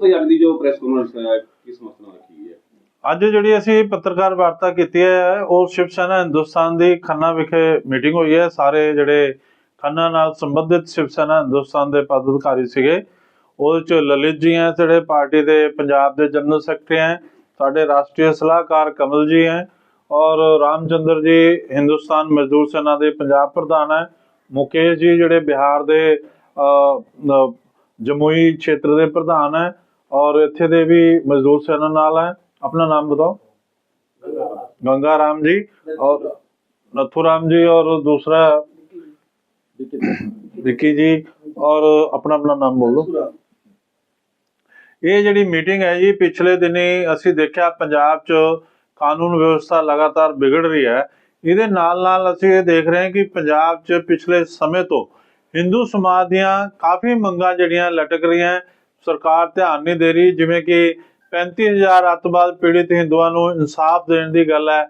ਗੁਪਤਾ ਅੱਜ ਦੀ ਜੋ press conference ਹੈ ਕਿਸ ਮਸਲੇ ਨਾਲ ਰੱਖੀ ਹੈ? ਅੱਜ ਜਿਹੜੀ ਅਸੀਂ ਪੱਤਰਕਾਰ ਵਾਰਤਾ ਕੀਤੀ ਹੈ, ਉਹ ਸ਼ਿਵ ਸੈਨਾ ਹਿੰਦੁਸਤਾਨ ਦੀ ਖੰਨਾ ਵਿਖੇ ਮੀਟਿੰਗ ਹੋਈ ਹੈ। ਸਾਰੇ ਜਿਹੜੇ ਖੰਨਾ ਨਾਲ ਸੰਬੰਧਿਤ ਸ਼ਿਵ ਸੈਨਾ ਹਿੰਦੁਸਤਾਨ ਦੇ ਪਦਾਧਿਕਾਰੀ ਸੀਗੇ, ਉਹਦੇ ਚ ਲਲਿਤ ਜੀ ਹੈ, ਜਿਹੜੇ ਪਾਰਟੀ ਦੇ ਪੰਜਾਬ ਦੇ ਜਨਰਲ ਸੈਕਟਰੀ ਹੈ, ਸਾਡੇ ਰਾਸ਼ਟਰੀ ਸਲਾਹਕਾਰ ਕਮਲ ਜੀ ਹੈ ਔਰ ਰਾਮਚੰਦਰ ਜੀ ਹਿੰਦੁਸਤਾਨ ਮਜ਼ਦੂਰ ਸੈਨਾ ਦੇ ਪੰਜਾਬ ਪ੍ਰਧਾਨ ਹੈ। ਮੁਕੇਸ਼ ਜੀ ਜਿਹੜੇ ਬਿਹਾਰ ਦੇ ਜਮੂਈ ਖੇਤਰ ਦੇ ਪ੍ਰਧਾਨ ਹੈ। ਔਰ ਇੱਥੇ ਦੇ ਵੀ ਮਜ਼ਦੂਰ ਸੈਨਾ ਨਾਲ ਹੈ। ਆਪਣਾ ਨਾਮ ਬਤਾਓ। ਗੰਗਾ ਰਾਮ ਜੀ ਔਰ ਨਥੂ ਰਾਮ ਜੀ ਔਰ ਦੂਸਰਾ ਵਿੱਕੀ ਜੀ ਔਰ ਆਪਣਾ ਆਪਣਾ ਨਾਮ ਬੋਲੋ। ਇਹ ਜਿਹੜੀ ਮੀਟਿੰਗ ਹੈ ਜੀ, ਪਿਛਲੇ ਦਿਨੀ ਅਸੀਂ ਦੇਖਿਆ ਪੰਜਾਬ 'ਚ ਕਾਨੂੰਨ ਵਿਵਸਥਾ ਲਗਾਤਾਰ ਵਿਗੜ ਰਹੀ ਹੈ। ਇਹਦੇ ਨਾਲ ਨਾਲ ਅਸੀਂ ਇਹ ਦੇਖ ਰਹੇ ਹਾਂ ਕਿ ਪੰਜਾਬ 'ਚ ਪਿਛਲੇ ਸਮੇਂ ਤੋਂ ਹਿੰਦੂ ਸਮਾਜ ਦੀਆਂ ਕਾਫੀ ਮੰਗਾਂ ਜਿਹੜੀਆਂ ਲਟਕ ਰਹੀਆਂ ਸਰਕਾਰ ਧਿਆਨ ਨਹੀਂ ਦੇ ਰਹੀ, ਜਿਵੇਂ ਕਿ 35000 ਅੱਤਵਾਦ ਪੀੜਿਤ ਹਿੰਦੂਆਂ ਨੂੰ ਇਨਸਾਫ ਦੇਣ ਦੀ ਗੱਲ ਹੈ।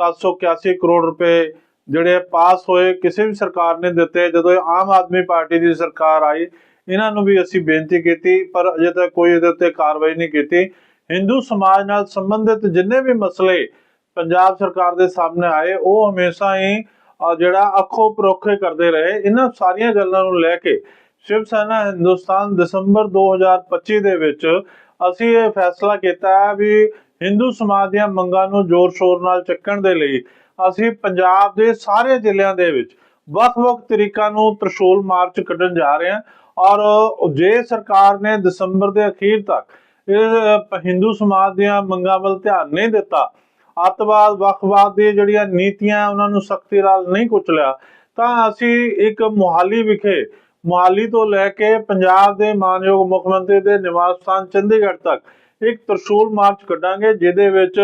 781 ਕਰੋੜ ਰੁਪਏ ਜਿਹੜੇ ਪਾਸ ਹੋਏ, ਕਿਸੇ ਵੀ ਸਰਕਾਰ ਨੇ ਦਿੱਤੇ। ਜਦੋਂ ਆਮ ਆਦਮੀ ਪਾਰਟੀ ਦੀ ਸਰਕਾਰ ਆਈ, ਇਹਨਾਂ ਨੂੰ ਵੀ ਅਸੀਂ ਬੇਨਤੀ ਕੀਤੀ, ਪਰ ਅਜੇ ਤੱਕ ਕੋਈ ਇਹਦੇ ਉੱਤੇ ਕਾਰਵਾਈ ਨਹੀਂ ਕੀਤੀ। ਹਿੰਦੂ ਸਮਾਜ ਨਾਲ ਸੰਬੰਧਿਤ ਜਿੰਨੇ ਵੀ ਮਸਲੇ ਪੰਜਾਬ ਸਰਕਾਰ ਦੇ ਸਾਹਮਣੇ ਆਏ, ਉਹ ਹਮੇਸ਼ਾ ਹੀ ਜਿਹੜਾ ਅੱਖੋਂ ਪਰੋਖੇ ਕਰਦੇ ਰਹੇ। ਇਹਨਾਂ ਸਾਰੀਆਂ ਗੱਲਾਂ ਨੂੰ ਲੈ ਕੇ ਸ਼ਿਵ ਸੈਨਾ ਹਿੰਦੁਸਤਾਨ ਦਸੰਬਰ 2025 ਦੇ ਵਿੱਚ ਅਸੀਂ ਇਹ ਫੈਸਲਾ ਕੀਤਾ ਹੈ ਵੀ ਹਿੰਦੂ ਸਮਾਜ ਦੀਆਂ ਮੰਗਾਂ ਨੂੰ ਜ਼ੋਰ ਸ਼ੋਰ ਨਾਲ ਚੱਕਣ ਦੇ ਲਈ ਅਸੀਂ ਪੰਜਾਬ ਦੇ ਸਾਰੇ ਜ਼ਿਲ੍ਹਿਆਂ ਦੇ ਵਿੱਚ ਵੱਖ-ਵੱਖ ਤਰੀਕਾਂ ਨੂੰ ਤਰਸ਼ੂਲ ਮਾਰਚ ਕੱਢਣ ਜਾ ਰਹੇ ਹਾਂ ਔਰ ਜੇ ਸਰਕਾਰ ਨੇ ਦਸੰਬਰ ਦੇ ਅਖੀਰ ਤੱਕ ਇਹ ਹਿੰਦੂ ਸਮਾਜ ਦੀਆਂ ਮੰਗਾਂ ਵੱਲ ਧਿਆਨ ਨਹੀਂ ਦਿੱਤਾ, ਅੱਤਵਾਦ, ਵੱਖਵਾਦ ਦੀ ਜਿਹੜੀਆਂ ਨੀਤੀਆਂ ਉਹਨਾਂ ਨੂੰ ਸਖਤੀ ਨਾਲ ਨਹੀਂ ਕੁਚਲਿਆ, ਤਾਂ ਅਸੀਂ ਇੱਕ ਮੁਹਾਲੀ ਵਿਖੇ ਮੁਹਾਲੀ ਤੋਂ ਲੈ ਕੇ ਪੰਜਾਬ ਦੇ ਮਾਨਯੋਗ ਮੁੱਖ ਮੰਤਰੀ ਦੇ ਨਿਵਾਸ ਸਥਾਨ ਚੰਡੀਗੜ੍ਹ ਤੱਕ ਇੱਕ ਤਰਸ਼ੂਲ ਮਾਰਚ ਕੱਢਾਂਗੇ, ਜਿਹਦੇ ਵਿੱਚ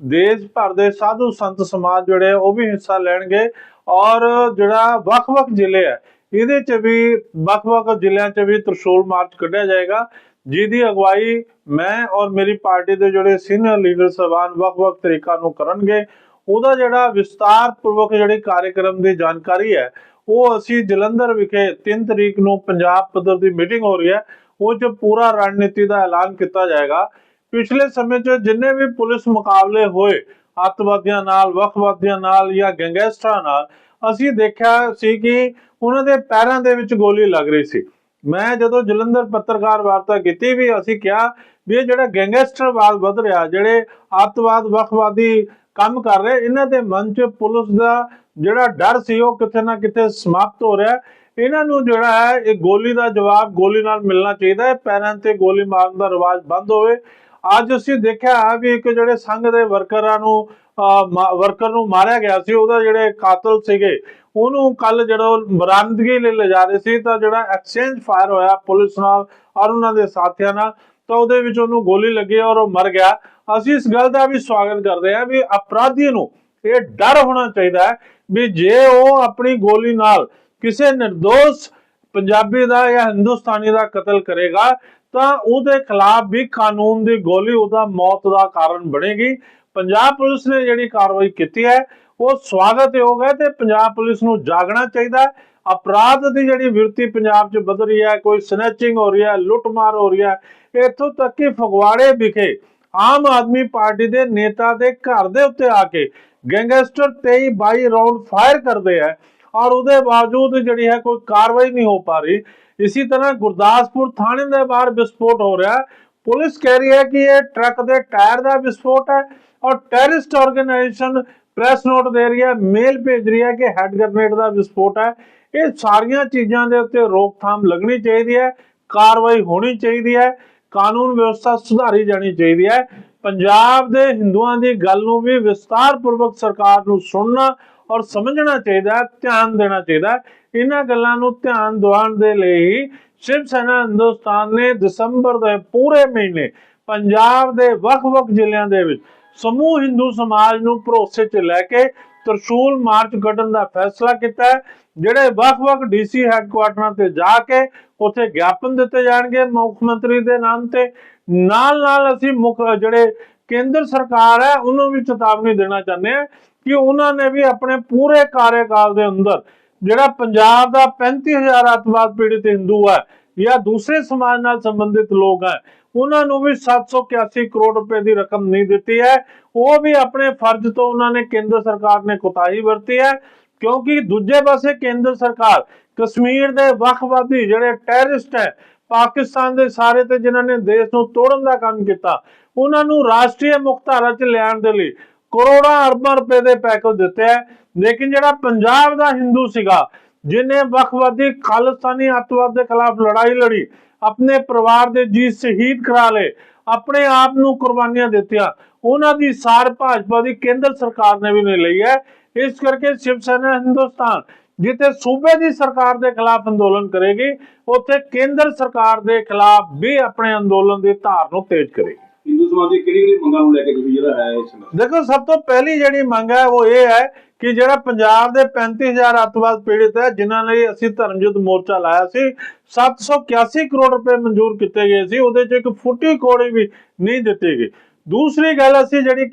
ਦੇਸ਼ ਭਰ ਦੇ ਸਾਧੂ ਸੰਤ ਸਮਾਜ ਜਿਹੜੇ ਉਹ ਵੀ ਹਿੱਸਾ ਲੈਣਗੇ ਔਰ ਜਿਹੜਾ ਵੱਖ-ਵੱਖ ਜ਼ਿਲ੍ਹੇ ਹੈ ਇਹਦੇ ਚ ਵੀ, ਵੱਖ-ਵੱਖ ਜ਼ਿਲ੍ਹਿਆਂ ਚ ਵੀ ਤਰਸ਼ੂਲ ਮਾਰਚ ਕੱਢਿਆ ਜਾਏਗਾ, ਜਿਹਦੀ ਅਗਵਾਈ ਮੈਂ ਔਰ ਮੇਰੀ ਪਾਰਟੀ ਦੇ ਜਿਹੜੇ ਸੀਨੀਅਰ ਲੀਡਰ ਸਹਿਬਾਨ ਵੱਖ-ਵੱਖ ਤਰੀਕਾਂ ਨੂੰ ਕਰਨਗੇ, ਉਹਦਾ ਜਿਹੜਾ ਵਿਸਤਾਰ ਪੂਰਵਕ ਜਿਹੜੀ ਕਾਰਜਕ੍ਰਮ ਦੀ ਜਾਣਕਾਰੀ ਹੈ ਉਹ ਅਸੀਂ ਜਲੰਧਰ ਵਿਖੇ 3 ਤਰੀਕ ਨੂੰ ਪੰਜਾਬ ਪੱਧਰ ਦੀ ਮੀਟਿੰਗ ਹੋ ਰਹੀ ਹੈ, ਉਹ 'ਚ ਪੂਰਾ ਰਣਨੀਤੀ ਦਾ ਐਲਾਨ ਕੀਤਾ ਜਾਏਗਾ। ਪਿਛਲੇ ਸਮੇਂ 'ਚ ਜਿੰਨੇ ਵੀ ਪੁਲਿਸ ਮੁਕਾਬਲੇ ਹੋਏ, ਅੱਤਵਾਦੀਆਂ ਨਾਲ, ਵੱਖਵਾਦੀਆਂ ਨਾਲ ਜਾਂ ਗੈਂਗਸਟਰਾਂ ਨਾਲ, ਅਸੀਂ ਦੇਖਿਆ ਸੀ ਕਿ ਉਹਨਾਂ ਦੇ ਪੈਰਾਂ ਦੇ ਵਿੱਚ ਗੋਲੀ ਲੱਗ ਰਹੀ ਸੀ। ਮੈਂ ਜਦੋਂ ਜਲੰਧਰ ਪੱਤਰਕਾਰ ਵਾਰਤਾ ਕੀਤੀ ਵੀ ਅਸੀਂ ਕਿਹਾ ਵੀ ਇਹ ਜਿਹੜਾ ਗੈਂਗਸਟਰਵਾਦ ਵੱਧ ਰਿਹਾ, ਜਿਹੜੇ ਅੱਤਵਾਦ, ਵੱਖਵਾਦੀ ਕੰਮ ਕਰ ਰਹੇ, ਇਹਨਾਂ ਦੇ ਮਨ 'ਚ ਪੁਲਿਸ ਦਾ ਜਿਹੜਾ ਡਰ ਸੀ, ਉਹ ਕਿਤੇ ਨਾ ਕਿਤੇ ਸਮਾਪਤ ਹੋ ਰਿਹਾ। ਇਹਨਾਂ ਨੂੰ ਜਿਹੜਾ ਹੈ, ਇਹ ਗੋਲੀ ਦਾ ਜਵਾਬ ਗੋਲੀ ਨਾਲ ਮਿਲਣਾ ਚਾਹੀਦਾ ਹੈ। ਪੈਰਾਂ ਤੇ ਗੋਲੀ ਮਾਰਨ ਦਾ ਰਿਵਾਜ ਬੰਦ ਹੋਵੇ। ਅੱਜ ਅਸੀਂ ਦੇਖਿਆ ਵੀ ਇੱਕ ਜਿਹੜੇ ਸੰਘ ਦੇ ਵਰਕਰਾਂ ਨੂੰ ਵਰਕਰ ਨੂੰ ਮਾਰਿਆ ਗਿਆ ਸੀ, ਉਹਦਾ ਜਿਹੜੇ ਕਾਤਲ ਸੀਗੇ, ਉਹਨੂੰ ਕੱਲ ਜਿਹੜਾ ਬਰਾਮਦਗੀ ਲਈ ਲਿਜਾ ਰਹੇ ਸੀ, ਤਾਂ ਜਿਹੜਾ ਐਕਸਚੇਂਜ ਫਾਇਰ ਹੋਇਆ ਪੁਲਿਸ ਨਾਲ ਔਰ ਉਹਨਾਂ ਦੇ ਸਾਥੀਆਂ ਨਾਲ, ਤਾਂ ਉਹਦੇ ਵਿੱਚ ਉਹਨੂੰ ਗੋਲੀ ਲੱਗੀ ਔਰ ਉਹ ਮਰ ਗਿਆ। ਅਸੀਂ ਇਸ ਗੱਲ ਦਾ ਵੀ ਸਵਾਗਤ ਕਰਦੇ ਹਾਂ ਵੀ ਅਪਰਾਧੀ ਨੂੰ ਇਹ ਡਰ ਹੋਣਾ ਚਾਹੀਦਾ ਹੈ ਵੀ ਜੇ ਉਹ ਆਪਣੀ ਗੋਲੀ ਨਾਲ ਕਿਸੇ ਨਿਰਦੋਸ਼ ਪੰਜਾਬੀ ਦਾ ਜਾਂ ਹਿੰਦੁਸਤਾਨੀ ਦਾ ਕਤਲ ਕਰੇਗਾ ਤਾਂ ਉਹਦੇ ਖਿਲਾਫ ਵੀ ਕਾਨੂੰਨ ਦੀ ਗੋਲੀ ਉਹਦਾ ਮੌਤ ਦਾ ਕਾਰਨ ਬਣੇਗੀ। ਪੰਜਾਬ ਪੁਲਿਸ ਨੇ ਜਿਹੜੀ ਕਾਰਵਾਈ ਕੀਤੀ ਹੈ, ਉਹ ਸਵਾਗਤਯੋਗ ਹੈ ਤੇ ਪੰਜਾਬ ਪੁਲਿਸ ਨੂੰ ਜਾਗਣਾ ਚਾਹੀਦਾ ਅਪਰਾਧ ਦੀ ਜਿਹੜੀ ਵਿਰਤੀ ਪੰਜਾਬ 'ਚ ਵਧ ਰਹੀ ਹੈ, ਕੋਈ ਸਨੈਚਿੰਗ ਹੋ ਰਹੀ ਹੈ, ਲੁੱਟਮਾਰ ਹੋ ਰਹੀ ਹੈ, ਇੱਥੋਂ ਤੱਕ ਕਿ ਫਗਵਾੜੇ ਵਿਖੇ ਆਮ ਆਦਮੀ ਪਾਰਟੀ ਦੇ ਨੇਤਾ ਦੇ ਘਰ ਦੇ ਉੱਤੇ ਆ ਕੇ ਗੈਂਗਸਟਰ 23 22 ਰਾਉਂਡ ਫਾਇਰ ਕਰਦੇ ਆ। ਔਰ ਉਹਦੇ ਬਾਵਜੂਦ ਜਿਹੜੀ ਹੈ ਕੋਈ ਕਾਰਵਾਈ ਨਹੀਂ ਹੋ ਪਾ ਰਹੀ। ਇਸੇ ਤਰ੍ਹਾਂ ਗੁਰਦਾਸਪੁਰ ਥਾਣੇ ਦੇ ਬਾਹਰ ਵਿਸਫੋਟ ਹੋ ਰਿਹਾ ਪੁਲਿਸ ਕਹਿ ਰਹੀ ਹੈ ਕਿ ਇਹ ਟਰੱਕ ਦੇ ਟਾਇਰ ਦਾ ਵਿਸਫੋਟ ਹੈ ਔਰ ਟੈਰਰਿਸਟ ਆਰਗੇਨਾਈਜੇਸ਼ਨ ਪ੍ਰੈਸ ਨੋਟ ਦੇ ਰਹੀ ਹੈ, ਮੇਲ ਭੇਜ ਰਹੀ ਹੈ ਕਿ ਹੈਡ ਗ੍ਰੇਨੇਡ ਦਾ ਵਿਸਫੋਟ ਹੈ। ਇਹ ਸਾਰੀਆਂ ਚੀਜ਼ਾਂ ਦੇ ਉੱਤੇ ਰੋਕਥਾਮ ਲੱਗਣੀ ਚਾਹੀਦੀ ਹੈ, ਕਾਰਵਾਈ ਹੋਣੀ ਚਾਹੀਦੀ ਹੈ, ਕਾਨੂੰਨ ਵਿਵਸਥਾ ਸੁਧਾਰੀ ਜਾਣੀ ਚਾਹੀਦੀ ਹੈ। ਪੰਜਾਬ ਦੇ ਹਿੰਦੂਆਂ ਦੀ ਗੱਲ ਨੂੰ ਵੀ ਵਿਸਤਾਰਪੂਰਵਕ ਸਰਕਾਰ ਨੂੰ ਸੁਣਨਾ ਔਰ ਸਮਝਣਾ ਚਾਹੀਦਾ, ਧਿਆਨ ਦੇਣਾ ਚਾਹੀਦਾ। ਇਹਨਾਂ ਗੱਲਾਂ ਨੂੰ ਧਿਆਨ ਦਿਵਾਉਣ ਦੇ ਲਈ ਸ਼ਿਵ ਸੈਨਾ ਹਿੰਦੁਸਤਾਨ ਨੇ ਦਸੰਬਰ ਦੇ ਪੂਰੇ ਮਹੀਨੇ ਪੰਜਾਬ ਦੇ ਵੱਖ-ਵੱਖ ਜ਼ਿਲ੍ਹਿਆਂ ਦੇ ਵਿੱਚ ਸਮੂਹ ਹਿੰਦੂ ਸਮਾਜ ਨੂੰ ਭਰੋਸੇ 'ਚ ਲੈ ਕੇ ਤਰਸ਼ੂਲ ਮਾਰਚ ਕੱਢਣ ਦਾ ਫੈਸਲਾ ਕੀਤਾ ਜਿਹੜੇ ਵੱਖ-ਵੱਖ ਡੀਸੀ ਹੈੱਡਕੁਆਟਰਾਂ ਤੇ ਜਾ ਕੇ ਉੱਥੇ ਗਿਆਪਨ ਦਿੱਤੇ ਜਾਣਗੇ ਮੁੱਖ ਮੰਤਰੀ ਦੇ ਨਾਮ ਤੇ। ਨਾਲ ਨਾਲ ਅਸੀਂ ਮੁੱਖ, ਜਿਹੜੇ ਕੇਂਦਰ ਸਰਕਾਰ ਹੈ, ਉਹਨੂੰ ਵੀ ਚੇਤਾਵਨੀ ਦੇਣਾ ਚਾਹੁੰਦੇ ਹਾਂ ਕਿ ਉਹਨਾਂ ਨੇ ਵੀ ਆਪਣੇ ਪੂਰੇ ਕਾਰਜਕਾਲ ਦੇ ਅੰਦਰ ਜਿਹੜਾ ਪੰਜਾਬ ਦਾ 35000 ਅੱਤਵਾਦ ਪੀੜਿਤ ਹਿੰਦੂ ਹੈ ਜਾਂ ਦੂਸਰੇ ਸਮਾਜ ਨਾਲ ਸੰਬੰਧਿਤ ਲੋਕ ਹੈ, ਉਹਨਾਂ ਨੂੰ ਵੀ 781 ਕਰੋੜ ਰੁਪਏ ਦੀ ਰਕਮ ਨਹੀਂ ਦਿੱਤੀ ਹੈ। ਉਹ ਵੀ ਆਪਣੇ ਫਰਜ਼ ਤੋਂ ਉਹਨਾਂ ਨੇ ਕੇਂਦਰ ਸਰਕਾਰ ਨੇ ਕੁਤਾਹੀ ਵਰਤੀ ਹੈ, ਕਿਉਂਕਿ ਦੂਜੇ ਪਾਸੇ ਕੇਂਦਰ ਸਰਕਾਰ ਕਸ਼ਮੀਰ ਦੇ ਵੱਖਵਾਦੀ ਜਿਹੜੇ ਟੈਰਰਿਸਟ ਹੈ, ਪਾਕਿਸਤਾਨ ਦੇ ਸਾਰੇ ਤੇ ਜਿਨ੍ਹਾਂ ਨੇ ਦੇਸ਼ ਨੂੰ ਤੋੜਨ ਦਾ ਕੰਮ ਕੀਤਾ, ਉਹਨਾਂ ਨੂੰ ਰਾਸ਼ਟਰੀ ਮੁਖਤਾਰਾ 'ਚ ਲਿਆਉਣ ਦੇ ਲਈ ਕਰੋੜਾਂ ਅਰਬਾਂ ਰੁਪਏ ਦੇ ਪੈਕੇਜ ਦਿੱਤੇ ਹੈ ਲੇਕਿਨ ਜਿਹੜਾ ਪੰਜਾਬ ਦਾ ਹਿੰਦੂ ਸੀਗਾ ਜਿਨੇ ਵੱਖਵਾਦੀ ਖਾਲਿਸਤਾਨੀ ਅੱਤਵਾਦ ਦੇ ਖਿਲਾਫ ਲੜਾਈ ਲੜੀ, ਆਪਣੇ ਪਰਿਵਾਰ ਦੇ ਜੀ ਸ਼ਹੀਦ ਕਰਾ ਲਏ, ਆਪਣੇ ਆਪ ਨੂੰ ਕੁਰਬਾਨੀਆਂ ਦਿੱਤੀਆਂ, ਉਹਨਾਂ ਦੀ ਸਾਰ ਭਾਜਪਾ ਦੀ ਕੇਂਦਰ ਸਰਕਾਰ ਨੇ ਵੀ ਨਹੀਂ ਲਈ ਹੈ। ਇਸ ਕਰਕੇ ਸ਼ਿਵ ਸੈਨਾ ਹਿੰਦੁਸਤਾਨ, ਜਿੱਥੇ ਸੂਬੇ ਦੀ ਸਰਕਾਰ ਦੇ ਖਿਲਾਫ ਅੰਦੋਲਨ ਕਰੇਗੀ, ਉੱਥੇ ਕੇਂਦਰ ਸਰਕਾਰ ਦੇ ਖਿਲਾਫ ਵੀ ਆਪਣੇ ਅੰਦੋਲਨ ਦੀ ਧਾਰ ਨੂੰ ਤੇਜ਼ ਕਰੇਗੀ। ਸਮਾਜ ਦੀ ਕਿਹੜੀ ਕਿਹੜੀ ਮੰਗਾਂ ਨੂੰ ਲੈ ਕੇ ਤੁਸੀਂ ਜਿਹੜਾ ਹੈ ਸੰਘਰਸ਼ ਦੇਖੋ, ਸਭ ਤੋਂ ਪਹਿਲੀ ਜਿਹੜੀ ਮੰਗ ਹੈ ਉਹ ਇਹ ਹੈ ਕਿ ਜਿਹੜਾ ਪੰਜਾਬ ਦੇ 35000 ਅੱਤਵਾਦ ਪੀੜਿਤ ਹੈ, ਜਿਨ੍ਹਾਂ ਲਈ ਅਸੀਂ ਧਰਮਯੁੱਧ ਮੋਰਚਾ ਲਾਇਆ ਸੀ 781 ਕਰੋੜ ਰੁਪਏ ਮਨਜ਼ੂਰ ਕੀਤੇ ਗਏ ਸੀ, ਉਹਦੇ ਚ ਇੱਕ ਫੁੱਟੀ ਕੋੜੀ ਵੀ ਨਹੀਂ ਦਿੱਤੀ ਗਈ। ਦੂਸਰੀ ਗੱਲ ਅਸੀਂ ਜਿਹੜੀ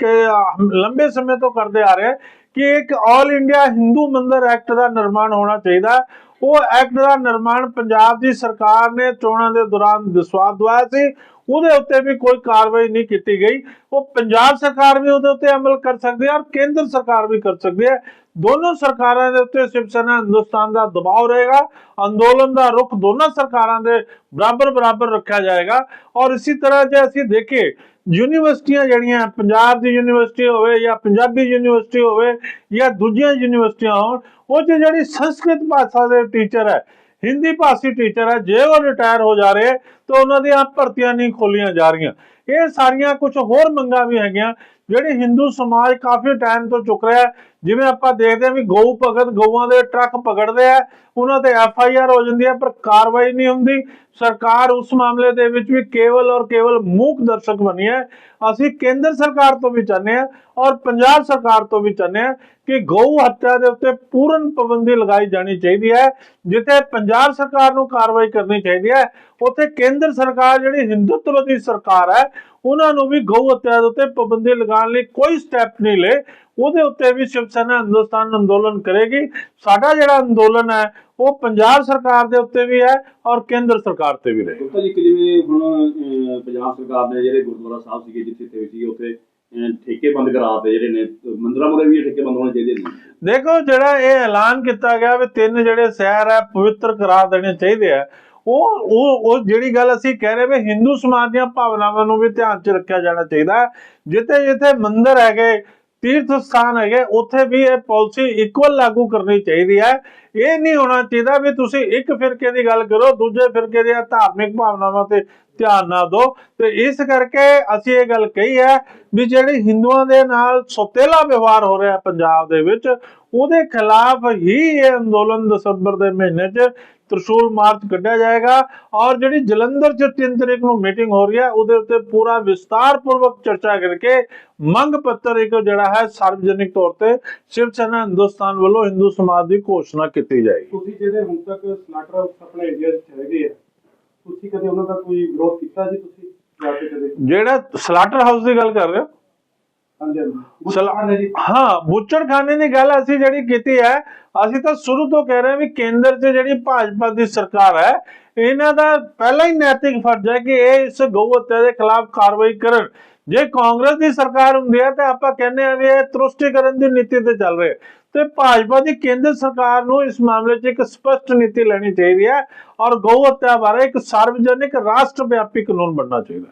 ਲੰਬੇ ਸਮੇਂ ਤੋਂ ਕਰਦੇ ਆ ਰਹੇ, ਕਿ ਇੱਕ ਆਲ ਇੰਡੀਆ ਹਿੰਦੂ ਮੰਦਰ ਐਕਟ ਦਾ ਨਿਰਮਾਣ ਹੋਣਾ ਚਾਹੀਦਾ ਉਹ ਐਕਟ ਦਾ ਨਿਰਮਾਣ ਪੰਜਾਬ ਦੀ ਸਰਕਾਰ ਨੇ ਚੋਣਾਂ ਦੇ ਦੌਰਾਨ ਵਿਸ਼ਵਾਸ ਦਵਾਇਆ ਸੀ। ਉਹਦੇ ਉੱਤੇ ਵੀ ਕੋਈ ਕਾਰਵਾਈ ਨਹੀਂ ਕੀਤੀ ਗਈ। ਉਹ ਪੰਜਾਬ ਸਰਕਾਰ ਵੀ ਉਹਦੇ ਉੱਤੇ ਅਮਲ ਕਰ ਸਕਦੀ ਹੈ ਔਰ ਕੇਂਦਰ ਸਰਕਾਰ ਵੀ ਕਰ ਸਕਦੀ ਹੈ। ਦੋਨੋਂ ਸਰਕਾਰਾਂ ਦੇ ਉੱਤੇ ਸ਼ਿਵ ਸੈਨਾ, ਹਿੰਦੁਸਤਾਨ ਦਾ ਦਬਾਅ ਰਹੇਗਾ। ਅੰਦੋਲਨ ਦਾ ਰੁਖ ਦੋਨਾਂ ਸਰਕਾਰਾਂ ਦੇ ਬਰਾਬਰ ਬਰਾਬਰ ਰੱਖਿਆ ਜਾਏਗਾ। ਔਰ ਇਸੇ ਤਰ੍ਹਾਂ ਜੇ ਅਸੀਂ ਦੇਖੀਏ, ਯੂਨੀਵਰਸਿਟੀਆਂ ਜਿਹੜੀਆਂ, ਪੰਜਾਬ ਦੀ ਯੂਨੀਵਰਸਿਟੀ ਹੋਵੇ ਜਾਂ ਪੰਜਾਬੀ ਯੂਨੀਵਰਸਿਟੀ ਹੋਵੇ ਜਾਂ ਦੂਜੀਆਂ ਯੂਨੀਵਰਸਿਟੀਆਂ ਹੋਣ, ਉਹ 'ਚ ਜਿਹੜੀ ਸੰਸਕ੍ਰਿਤ ਭਾਸ਼ਾ ਦੇ ਟੀਚਰ ਹੈ, ਹਿੰਦੀ ਭਾਸ਼ੀ ਟੀਚਰ ਹੈ, ਜੇ ਉਹ ਰਿਟਾਇਰ ਹੋ ਜਾ ਰਹੇ ਤਾਂ ਉਹਨਾਂ ਦੀਆਂ ਭਰਤੀਆਂ ਨਹੀਂ ਖੋਲੀਆਂ ਜਾ ਰਹੀਆਂ। ਇਹ ਸਾਰੀਆਂ ਕੁਝ ਹੋਰ ਮੰਗਾਂ ਵੀ ਹੈਗੀਆਂ, ਜਿਹੜੇ ਹਿੰਦੂ ਸਮਾਜ ਕਾਫੀ ਟਾਈਮ ਤੋਂ ਚੁੱਕ ਰਿਹਾ ਜਿਵੇਂ ਆਪਾਂ ਦੇਖਦੇ ਹਾਂ ਵੀ ਗਊ ਭਗਤ, ਗਊਆਂ ਦੇ ਟਰੱਕ ਪਕੜਦੇ ਆ, ਉਹਨਾਂ ਤੇ ਐਫ ਆਈ ਆਰ ਹੋ ਜਾਂਦੀ ਹੈ, ਪਰ ਕਾਰਵਾਈ ਨਹੀਂ ਹੁੰਦੀ। ਸਰਕਾਰ ਉਸ ਮਾਮਲੇ ਦੇ ਵਿੱਚ ਵੀ ਕੇਵਲ ਔਰ ਕੇਵਲ ਮੂਕ ਦਰਸ਼ਕ ਬਣੀ ਹੈ। ਅਸੀਂ ਕੇਂਦਰ ਸਰਕਾਰ ਤੋਂ ਵੀ ਚਾਹੁੰਦੇ ਹਾਂ ਔਰ ਪੰਜਾਬ ਸਰਕਾਰ ਤੋਂ ਵੀ ਚਾਹੁੰਦੇ ਹਾਂ ਕਿ ਗਊ ਹੱਤਿਆ ਦੇ ਉੱਤੇ ਪੂਰਨ ਪਾਬੰਦੀ ਲਗਾਈ ਜਾਣੀ ਚਾਹੀਦੀ ਹੈ, ਜਿੱਥੇ ਪੰਜਾਬ ਸਰਕਾਰ ਨੂੰ ਕਾਰਵਾਈ ਕਰਨੀ ਚਾਹੀਦੀ ਹੈ। ਉੱਥੇ ਕੇਂਦਰ ਸਰਕਾਰ ਜਿਹੜੀ ਹਿੰਦੂਤਵ ਦੀ ਸਰਕਾਰ ਹੈ ਉਹਨਾਂ ਨੂੰ ਵੀ ਗਊ ਹੱਤਿਆ ਦੇ ਉੱਤੇ ਪਾਬੰਦੀ ਲਗਾਉਣ ਲਈ ਕੋਈ ਸਟੈਪ ਨਹੀਂ ਲਏ। ਉਹਦੇ ਉੱਤੇ ਵੀ ਸ਼ਿਵ ਸੈਨਾ ਹਿੰਦੁਸਤਾਨ ਅੰਦੋਲਨ ਕਰੇਗੀ। ਸਾਡਾ ਜਿਹੜਾ ਅੰਦੋਲਨ ਹੈ ਉਹ ਪੰਜਾਬ ਸਰਕਾਰ ਦੇ ਉੱਤੇ ਵੀ ਹੈ ਔਰ ਕੇਂਦਰ ਸਰਕਾਰ ਤੇ ਵੀ ਰਹੇ ਗੁਪਤਾ ਜੀ ਕਿ ਜਿਵੇਂ ਹੁਣ ਪੰਜਾਬ ਸਰਕਾਰ ਨੇ ਜਿਹੜੇ ਗੁਰਦੁਆਰਾ ਸਾਹਿਬ ਸੀਗੇ ਜਿੱਥੇ ਤੇ ਸੀ ਉੱਥੇ ਠੇਕੇ ਬੰਦ ਕਰਾਤੇ ਜਿਹੜੇ ਨੇ ਮੰਦਿਰਾਂ ਮੁਰੇ ਵੀ ਠੇਕੇ ਬੰਦ ਹੋਣੇ ਚਾਹੀਦੇ ਨੇ। ਦੇਖੋ ਜਿਹੜਾ ਇਹ ਐਲਾਨ ਕੀਤਾ ਗਿਆ ਵੀ ਤਿੰਨ ਜਿਹੜੇ ਸ਼ਹਿਰ ਹੈ ਪਵਿੱਤਰ ਕਰਾਰ ਦੇਣੇ ਚਾਹੀਦੇ ਆ। ਉਹ ਉਹ ਉਹ ਜਿਹੜੀ ਗੱਲ ਅਸੀਂ ਕਹਿ ਰਹੇ ਵੀ ਹਿੰਦੂ ਸਮਾਜ ਦੀਆਂ ਭਾਵਨਾਵਾਂ ਨੂੰ ਵੀ ਧਿਆਨ 'ਚ ਰੱਖਿਆ ਜਾਣਾ ਚਾਹੀਦਾ ਜਿੱਥੇ ਜਿੱਥੇ ਮੰਦਿਰ ਹੈਗੇ, ਤੀਰਥ ਸਥਾਨ ਹੈਗੇ, ਉੱਥੇ ਵੀ ਇਹ ਪਾਲਿਸੀ ਇਕੁਅਲ ਲਾਗੂ ਕਰਨੀ ਚਾਹੀਦੀ ਹੈ। ਇਹ ਨਹੀਂ ਹੋਣਾ ਚਾਹੀਦਾ ਵੀ ਤੁਸੀਂ ਇੱਕ ਫਿਰਕੇ ਦੀ ਗੱਲ ਕਰੋ, ਦੂਜੇ ਫਿਰਕੇ ਦੀਆਂ ਧਾਰਮਿਕ ਭਾਵਨਾਵਾਂ ਤੇ ਧਿਆਨ ਨਾ ਦਿਓ। ਤੇ ਇਸ ਕਰਕੇ ਅਸੀਂ ਇਹ ਗੱਲ ਕਹੀ ਹੈ ਵੀ ਜਿਹੜੇ ਹਿੰਦੂਆਂ ਦੇ ਨਾਲ ਸੋਤੇਲਾ ਵਿਵਹਾਰ ਹੋ ਰਿਹਾ ਪੰਜਾਬ ਦੇ ਵਿੱਚ, ਉਹਦੇ ਖਿਲਾਫ ਹੀ ਇਹ ਅੰਦੋਲਨ ਦਸੰਬਰ ਦੇ ਮਹੀਨੇ 'ਚ ਤ੍ਰਿਸ਼ੂਲ ਮਾਰਚ ਕੱਢਿਆ ਜਾਏਗਾ ਔਰ ਜਿਹੜੀ ਜਲੰਧਰ 'ਚ 3 ਤਰੀਕ ਨੂੰ ਮੀਟਿੰਗ ਹੋ ਰਹੀ ਹੈ ਉਹਦੇ ਉੱਤੇ ਪੂਰਾ ਵਿਸਤਾਰਪੂਰਵਕ ਚਰਚਾ ਕਰਕੇ ਮੰਗ ਪੱਤਰ ਇੱਕ ਜਿਹੜਾ ਹੈ ਸਾਰਵਜਨਿਕ ਤੌਰ ਤੇ ਸ਼ਿਵ ਸੈਨਾ ਹਿੰਦੁਸਤਾਨ ਵੱਲੋਂ ਹਿੰਦੂ ਸਮਾਜ ਦੀ ਘੋਸ਼ਣਾ ਕੀਤੀ ਜਾਏਗੀ। ਤੁਸੀਂ ਜਿਹੜੇ ਹੁਣ ਤੱਕ ਸਲਾਟਰ ਆਪਣੇ ਇੰਡੀਆ ਵਿੱਚ ਹੈਗੇ ਆ ਤੁਸੀਂ ਕਦੇ ਉਹਨਾਂ ਦਾ ਕੋਈ ਵਿਰੋਧ ਕੀਤਾ ਜੀ ਤੁਸੀਂ? ਜਿਹੜਾ ਸਲਾਟਰ ਹਾਊਸ ਦੀ ਗੱਲ ਕਰ ਰਹੇ ਹੋ? ਹਾਂ ਬੁੱਚੜਖਾਨੇ ਦੀ ਗੱਲ ਅਸੀਂ ਜਿਹੜੀ ਕੀਤੀ ਹੈ, ਅਸੀਂ ਤਾਂ ਸ਼ੁਰੂ ਤੋਂ ਕਹਿ ਰਹੇ ਹਾਂ ਵੀ ਕੇਂਦਰ 'ਚ ਜਿਹੜੀ ਭਾਜਪਾ ਦੀ ਸਰਕਾਰ ਹੈ, ਇਹਨਾਂ ਦਾ ਪਹਿਲਾ ਹੀ ਨੈਤਿਕ ਫਰਜ਼ ਹੈ ਕਿ ਇਹ ਇਸ ਗਊ ਦੇ ਖਿਲਾਫ ਕਾਰਵਾਈ ਕਰਨ। ਜੇ ਕਾਂਗਰਸ ਦੀ ਸਰਕਾਰ ਹੁੰਦੀ ਹੈ ਤਾਂ ਆਪਾਂ ਕਹਿੰਦੇ ਆ ਵੀ ਇਹ ਤੁਰਸਟੀਕਰਨ ਦੀ ਨੀਤੀ ਤੇ ਚੱਲ ਰਹੇ। ਤੇ ਭਾਜਪਾ ਦੀ ਕੇਂਦਰ ਸਰਕਾਰ ਨੂੰ ਇਸ ਮਾਮਲੇ 'ਚ ਇੱਕ ਸਪਸ਼ਟ ਨੀਤੀ ਲੈਣੀ ਚਾਹੀਦੀ ਹੈ ਔਰ ਗਊ ਹੱਤਿਆ ਬਾਰੇ ਇੱਕ ਸਾਰਵਜਨਿਕ ਰਾਸ਼ਟਰ ਵਿਆਪੀ ਕਾਨੂੰਨ ਬਣਨਾ ਚਾਹੀਦਾ